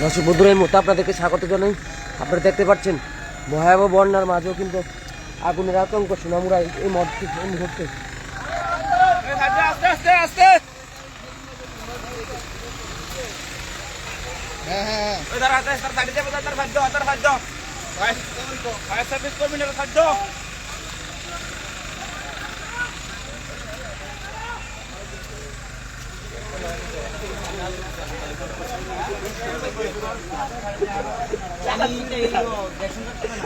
দর্শক বন্ধুরা, এই মুহূর্তে আপনাদেরকে স্বাগত জানাই। আপনারা দেখতে পাচ্ছেন, ভয়াবহ বন্যার মাঝেও কিন্তু আগুনের আতঙ্ক সোনামুরা এই- মঠটি এই মুহূর্তে। আস্তে আস্তে আস্তে। ওই ধর আস্তে আস্তে সাইডে যাব তার খাদ্য তার খাদ্য ফায়ার সার্ভিস কর্মী ওষুধ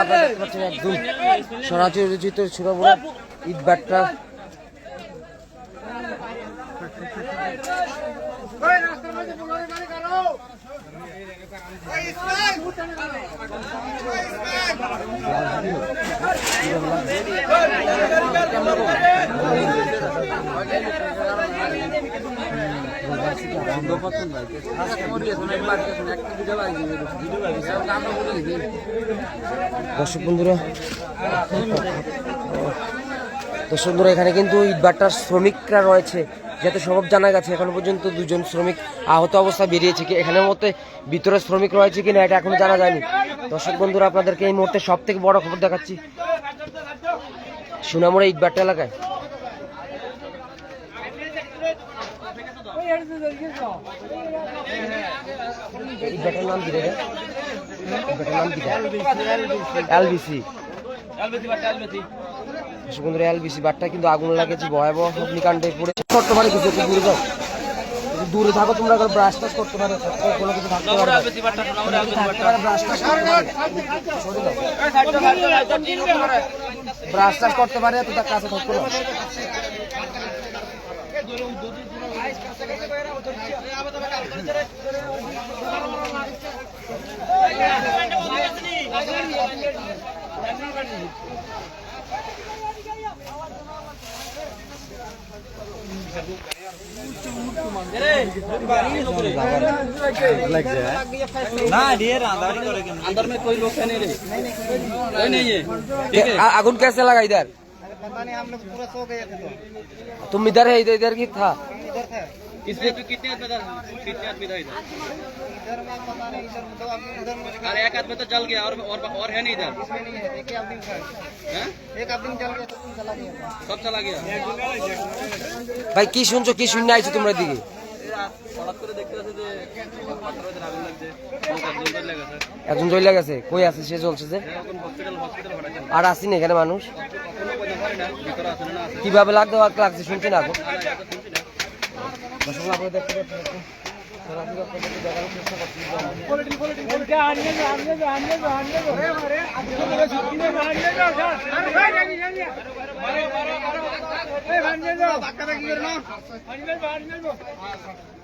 দেখতে পাচ্ছেন একদম সরাচরিত দর্শক বন্ধুরা দর্শক বন্ধুরা এখানে কিন্তু ইটবাট্টার শ্রমিকরা রয়েছে। যাতে সব জানা গেছে, এখনও পর্যন্ত দুজন শ্রমিক আহত অবস্থা বেরিয়েছে কি, এখানের মধ্যে ভিতরে শ্রমিক রয়েছে কিনা, এটা এখনও জানা যায়নি। দর্শক বন্ধুরা, আপনাদেরকে এই মুহূর্তে সব থেকে বড় খবর দেখাচ্ছি। সুনামুড়া ইটবাট্টা এলাকায়। নাম নাম এলবিসি। সুন্দর এলবিসি। বাটটা কিন্তু আগুন লাগেছে ভয়াবহ অগ্নিকাণ্ডে পড়ে। করতে পারে কিছু একটু দূরে যাও। দূরে থাকো তোমরা ব্রাশ টাশ করতে পারে কোনো কিছু থাকতে পারে ব্রাশ টাশ করতে পারে ব্রাশ টাশ করতে পারে তো তার কাছে থাকতো না अंदर में कोई लोग है नहीं रे कोई नहीं है के- आ- आगुन कैसे लगा इधर पता नहीं हम लोग पूरा सो गए थे तो तुम इधर है इधर इधर की था इधर थे इसमें तो कितने आदमी था कितने आदमी था इधर इधर में पता नहीं इधर दो आदमी उधर में अरे एक आदमी तो जल गया और और और है नहीं इधर इसमें नहीं है एक ही आदमी था हैं? एक आदमी चल गया तो चला गया सब चला गया ভাই কি শুনছো কি শুনে আইছো তোমরা দিকে হঠাৎ করে দেখতে পাচ্ছি যে আগুন লাগছে একজন জ্বলে গেছে কই আছে সে জ্বলছে যে আর আসিনি এখানে মানুষ কীভাবে লাগতে লাগছে শুনছি না এখন না, না, এটা শুনছি না দর্শক আপনারা দেখতে পাচ্ছেন একটু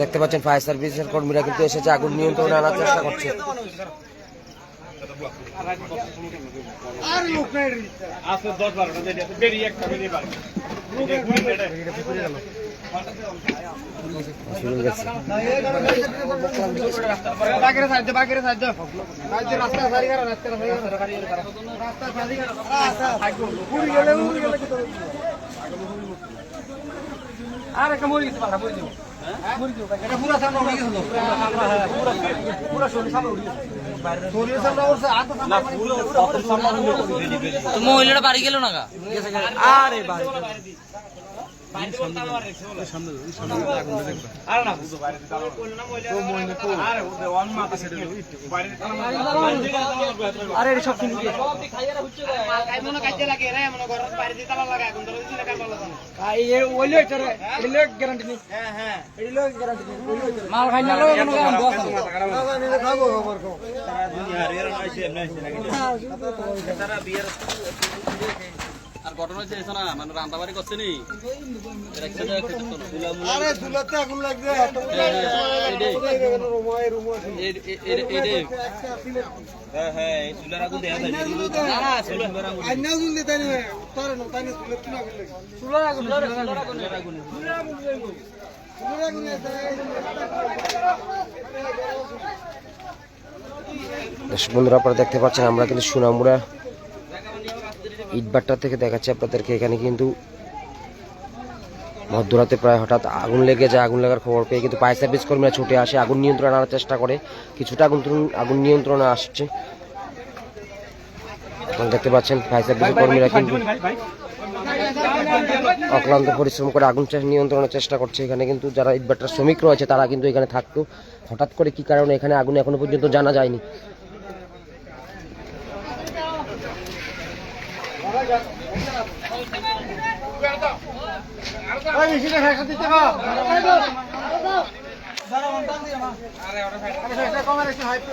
দেখতে পাচ্ছেন ফায়ার সার্ভিসের কর্মীরা কিন্তু এসেছে আগুন নিয়ন্ত্রণে আনার চেষ্টা করছে। শুরু হয়ে গেছে বাকিরে সাইড দে বাকিরে সাইড দে। সাইড দে রাস্তা আর একটা মরে গেছে মরে দিব এটা পুরো সামনে উড়ে গেছিল পুরো পুরো শরীর সামনে উড়ে গেছে শরীর সামনে উড়ছে হাত সামনে না পুরো প্রথম সামনে তো মহিলাটা বাড়ি গেল না গা? আরে ভাই আরে সব মনে মনে গ্যারান্টি নেই হ্যাঁ হ্যাঁ। এলো গ্যারান্টি নেই মাল খাই না কোনো কাম দোয়া খাব খবর কো আর ঘটনা এসো না মানে রান্দাবাড়ি করছে নি আরে চুলাতে আগুন লাগছে হ্যাঁ হ্যাঁ এই চুলার আগুন দেয়া যায় আইনা জুলতে তাই না তোর না তাই না চুলাতে আগুন লাগছে চুলার আগুন চুলার আগুন চুলার আগুন চুলার আগুন দর্শক বন্ধুরা আপনারা দেখতে পাচ্ছেন আমরা কিন্তু সুনামুড়া ইটবাট্টা থেকে দেখাচ্ছি আপনাদেরকে। এখানে কিন্তু মধ্যরাতে প্রায় হঠাৎ আগুন লেগে যায়, আগুন লাগার খবর পেয়ে কিন্তু ফায়ার সার্ভিস কর্মীরা ছুটে আসে, আগুন নিয়ন্ত্রণে আনার চেষ্টা করে। কিছুটা আগুন আগুন নিয়ন্ত্রণে আসছে। দেখতে পাচ্ছেন, ফায়ার সার্ভিস কর্মীরা কিন্তু অক্লান্ত পরিশ্রম করে আগুন নিয়ন্ত্রণের চেষ্টা করছে। এখানে কিন্তু যারা ইটভাটার শ্রমিক রয়েছে, তারা কিন্তু এখানে থাকতো। হঠাৎ করে কি কারণে এখানে আগুন এখনও পর্যন্ত জানা যায়নি? ওই মিশিটা খাই দিতে গো কমার একটু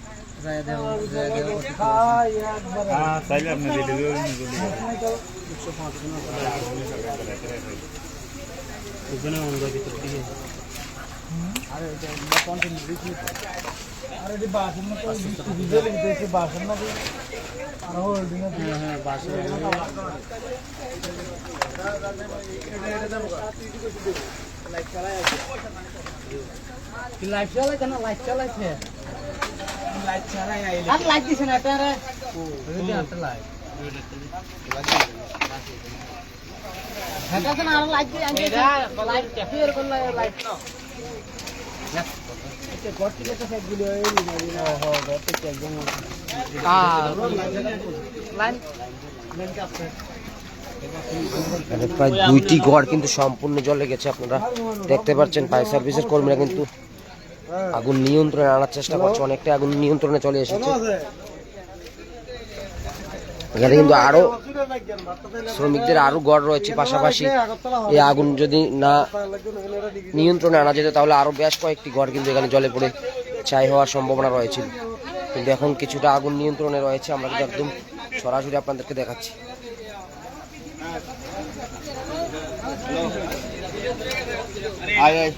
যে প্রেশার দিতে গো আচ্ছা আচ্ছা আচ্ছা আচ্ছা আচ্ছা আচ্ছা আচ্ছা সারা আমি পয়সা হারাই দৌড়ে যায় এরা তাড়াতাড়ি পয়সা এরা আমরা আওয়াজ দিয়ে না কুকাইছে এই যে ফিসটা চালাতো লাইফ চালাইছে প্রায় দুইটি ঘর কিন্তু সম্পূর্ণ জলে গেছে আপনারা দেখতে পাচ্ছেন ফায়ার সার্ভিসের কর্মীরা কিন্তু আগুন নিয়ন্ত্রণে আনার চেষ্টা করছে অনেকটা আগুন নিয়ন্ত্রণে চলে এসেছে। এখানে কিন্তু আরও শ্রমিকদের আরও গড় রয়েছে পাশাপাশি এই আগুন যদি না নিয়ন্ত্রণে আনা যেত তাহলে আরও বেশ কয়েকটি ঘর কিন্তু এখানে জলে পড়ে ছাই হওয়ার সম্ভাবনা রয়েছে। কিন্তু এখন কিছুটা আগুন নিয়ন্ত্রণে রয়েছে আমরা কিন্তু একদম সরাসরি আপনাদেরকে দেখাচ্ছি। আয় আয়।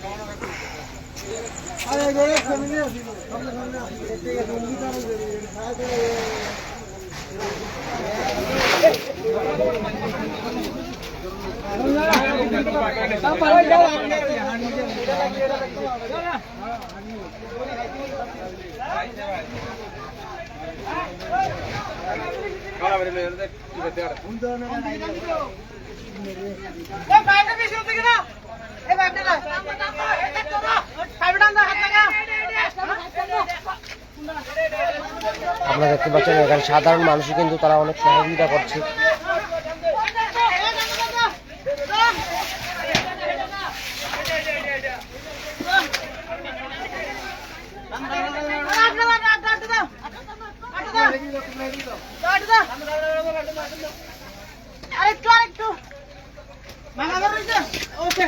ఏ బ్యాటరీ తీసుకుంటుంది కదా ఏ బ్యాటరీ আপনারা দেখতে পাচ্ছেন এখানে সাধারণ মানুষই কিন্তু তারা অনেক সহযোগিতা করছে। আরেকটু ভাঙা হচ্ছে আরেকটু দে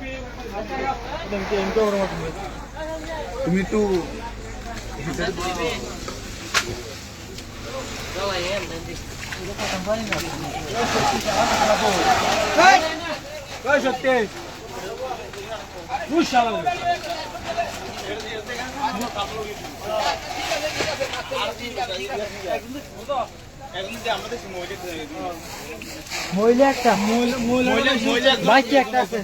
তুমি একটু মহিলা একটা বাইক একটা আছে।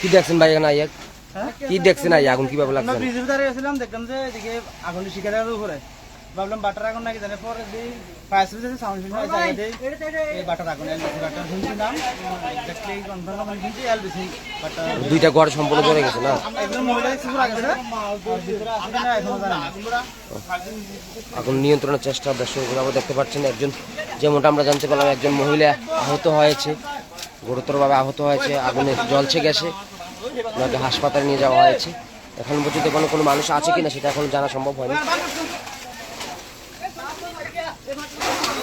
কি দেখছেন ভাই এখানে আইয়া? কি দেখছেন আইয়া? আগুন কীভাবে লাগছে? ব্রিজের ধারে গেছিলাম দেখলাম যে এদিকে আগুন শিকারের উপরে। ভাবলাম বাটার আগুন নাকি জানে? পরে দিই ফায়ার সার্ভিসে সাউন্ড শুনে জায়গা দিই। এই বাটার আগুন এলবিসি বাটার এক্স্যাক্টলি কনফার্ম শুনছি এলবিসি বাটার দুইটা ঘর সম্পূর্ণ জ্বলে গেছে না? একদম মহিলা সিপুর আগে আর ভিতরে আছে কিনা এখনও জানি না। আগুন নিয়ন্ত্রণের চেষ্টা দর্শক আমরা দেখতে পাচ্ছেন একজন যেমনটা আমরা জানতে পারলাম একজন মহিলা আহত হয়েছে গুরুতরভাবে আহত হয়েছে আগুনে জ্বলছে গেছে ওনাকে হাসপাতালে নিয়ে যাওয়া হয়েছে। এখন পর্যন্ত কোনো কোনো মানুষ আছে কিনা সেটা এখন জানা সম্ভব হয়নি কিছু দিনে বলে কিছু দিনে ভাঙা আছে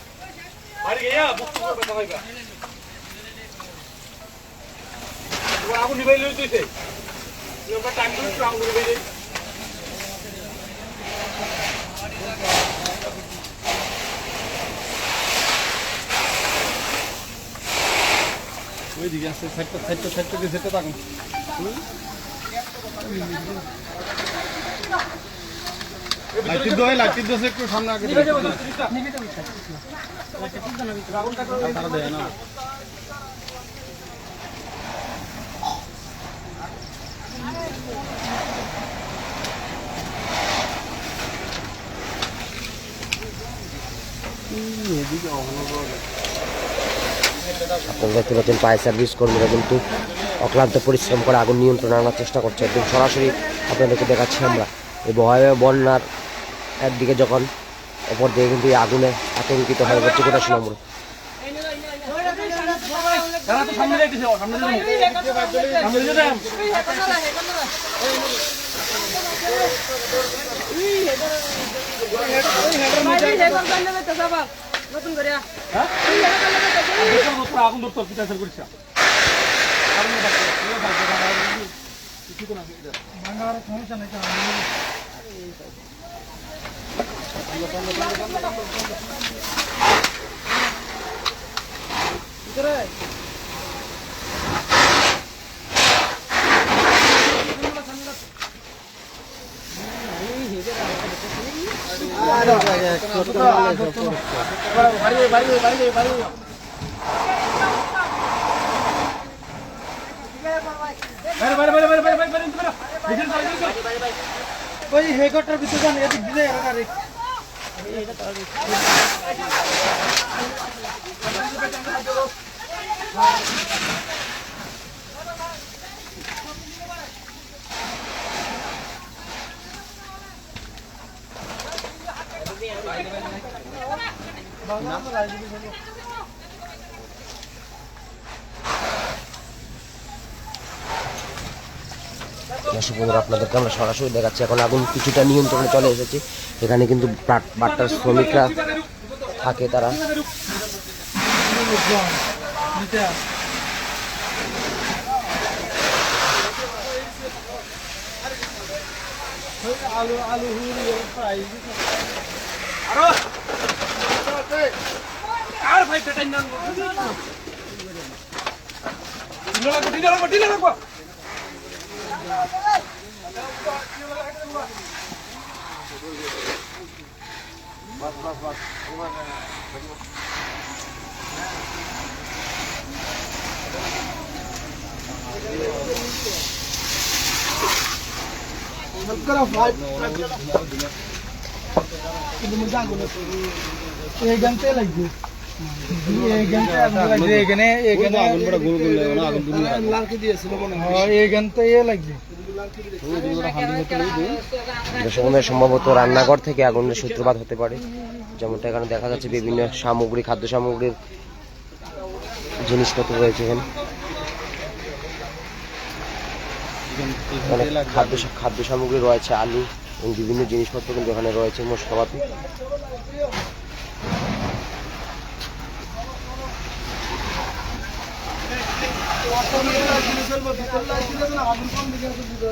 আগুন নিবাইলে তুইছে টাইম করে আগুন নিবাইলে ওইদিকে আছে সাইডটা সাইডটা সাইডটা দিয়ে সেটা থাকুন লাইটির দোয় লাইটির দোষে একটু সামনে আগে তারা দেয় না। আপনারা দেখতে পাচ্ছেন ফায়ার সার্ভিস কর্মীরা কিন্তু অক্লান্ত পরিশ্রম করে আগুন নিয়ন্ত্রণে আনার চেষ্টা করছে। একদম সরাসরি আপনাদেরকে দেখাচ্ছি আমরা। এই ভয়াবহ বন্যার একদিকে যখন অপর দিকে কিন্তু আগুনে আতঙ্কিত হয়ে তো সামনে যাইতেছে সামনে যাইতেছে নতুন করে আগুন ধরতো পিতাসের করিস বাইরে বাইরে বাইরে বাইরে বাইরে বাইরে বাইরে ওই হেকটার ভিতরে যান এদিক দিলে এরা রে দর্শক বন্ধুরা আপনাদেরকে আমরা সরাসরি দেখাচ্ছি এখন আগুন কিছুটা নিয়ন্ত্রণে চলে এসেছে এখানে কিন্তু বাট- বাট্টার শ্রমিকরা থাকে তারা আলু আলু আর ভাই পেটাই না ঢিলা লাগবো ঢিলা লাগবো ঢিলা লাগবো এই গানতে লাগবে এই গানতে আগুন লাগবে এখানে সম্ভবত রান্নাঘর থেকে আগুনের সূত্রপাত হতে পারে। যেমনটা এখানে দেখা যাচ্ছে, বিভিন্ন সামগ্রী, খাদ্য সামগ্রীর জিনিসপত্র রয়েছে এখানে। খাদ্য খাদ্য সামগ্রী রয়েছে, আলু এবং বিভিন্ন জিনিসপত্র কিন্তু এখানে রয়েছে মশলাপাতি ওই ভাইটান না ভাইটান না শারমনি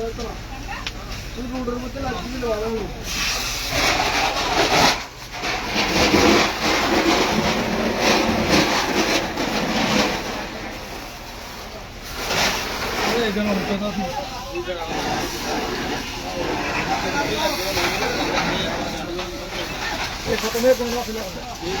শারমনি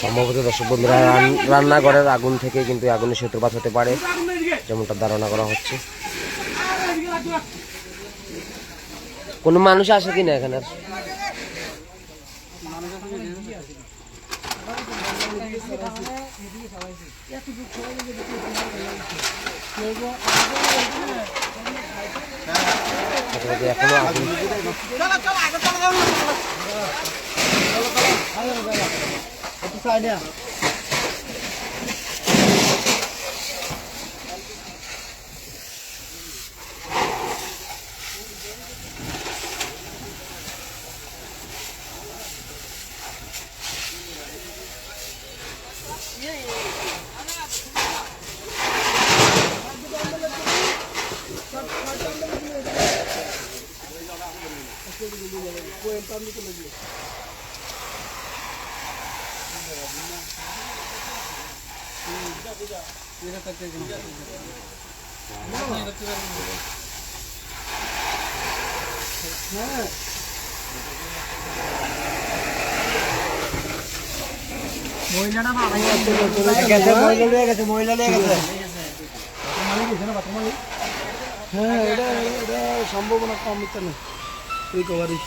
সম্ভবত দর্শক বন্ধুরা, রান- রান্নাঘরের আগুন থেকে কিন্তু আগুনের সূত্রপাত হতে পারে, যেমনটা ধারণা করা হচ্ছে কোনো মানুষ আসে কিনা এখানে আর? মোটামুটি এখনও আগুন হ্যাঁ এটা এটা সম্ভাবনা কম এটা না রিকভারি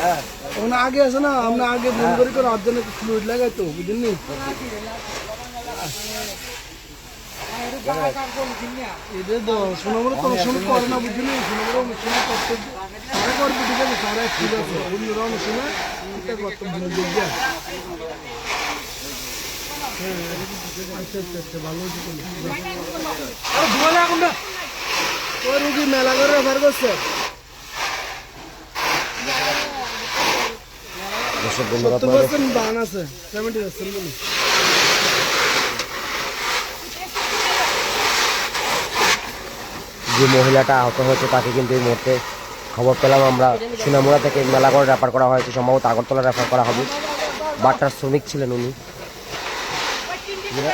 ওখানে আগে আছে না, আমরা আগে বন্ধ করে করে অর্ধেক ফ্লুইড লাগাই তো বুঝলি এটা তো সময় করে না বুঝলি সোনামুড়ো অনুষ্ঠানে করতে ঠিক আছে। সারা ঠিক করতে ভালো রুগী মেলা করে রেফার করছে দর্শক বন্ধুরা সত্তর আপনারা পার্সেন্ট বান আছে সেভেন্টি যে মহিলাটা আহত হয়েছে তাকে কিন্তু এই মুহূর্তে খবর পেলাম। আমরা সুনামুড়া থেকে মেলাগড় রেফার করা হয়েছে সম্ভবত আগরতলা রেফার করা হবে। বাট্টার শ্রমিক ছিলেন উনি। এগুলো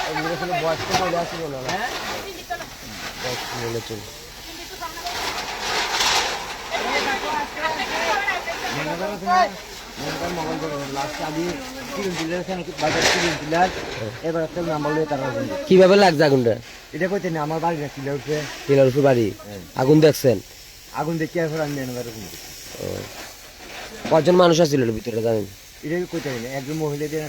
কীভাবে লাগছে আগুনটা? এটা কইতে না আমার বাড়ি রাখছিল উঠে টিলার উপর বাড়ি আগুন দেখছেন? আগুন দেখে এখন আমি বাড়ি কজন মানুষ আছিল ভিতরে জানেন? এটা কইতে না একজন মহিলা দিয়ে না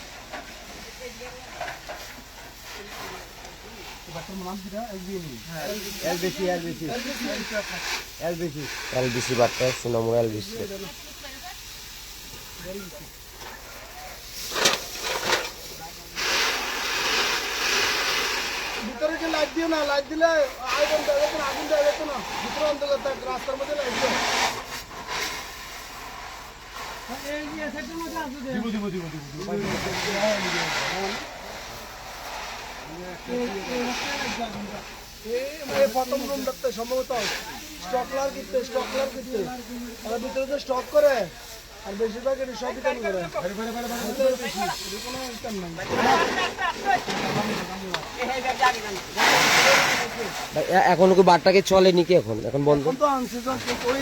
এলবিসি এলবিসি এলবিসি এলবিসি বার্তা সুনামুর এলবিসি। ভিতরে যে লাইট দিও না লাইট দিলে আগুন দেবে না আগুন দেবে না ভিতরে অন্ধকার থাক রাস্তার মধ্যে লাইট দিও। এই প্রথম রুমটাতে সম্ভবত স্টকলার কিনতে স্টকলার কিনতে। আর ভিতরে তো স্টক করে আর বেশিরভাগ এটা সব করে। ভিতরে বেশি এটা কোনো ইনকাম নাই এখন কি বারটাকে চলেনি কি এখন? এখন বন্ধ? তো আনসিজন ওই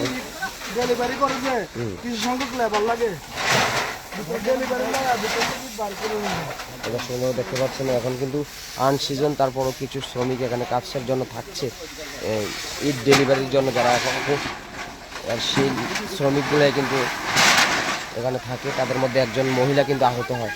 ডেলিভারি করে যে কিছু সংখ্যক লেবার লাগে। দেখতে পাচ্ছেন, এখন কিন্তু আনসিজন তারপরও কিছু শ্রমিক এখানে কাজের জন্য থাকছে। ঈদ ডেলিভারির জন্য যারা এখন আর সেই শ্রমিকগুলো কিন্তু এখানে থাকে, তাদের মধ্যে একজন মহিলা কিন্তু আহত হয়।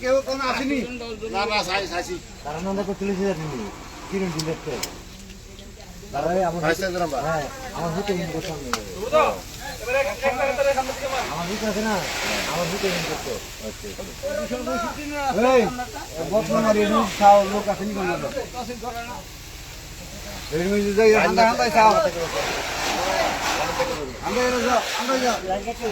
কেউ কোন আসেনি? না না সাইছি তারা নন্দা করতে লিখে যাচ্ছি কিরণ তারা আমার হ্যাঁ আমার হুতে ইনকো আমার হুতে আছে না? আমার হুতে ইনকো করতে এই বর্তমান আর খাও লোক আসেনি কোন লোক এর মধ্যে যাই হান্দা হান্দা খাও আমরা এরা যাও আমরা যাও। লাইন কাটতে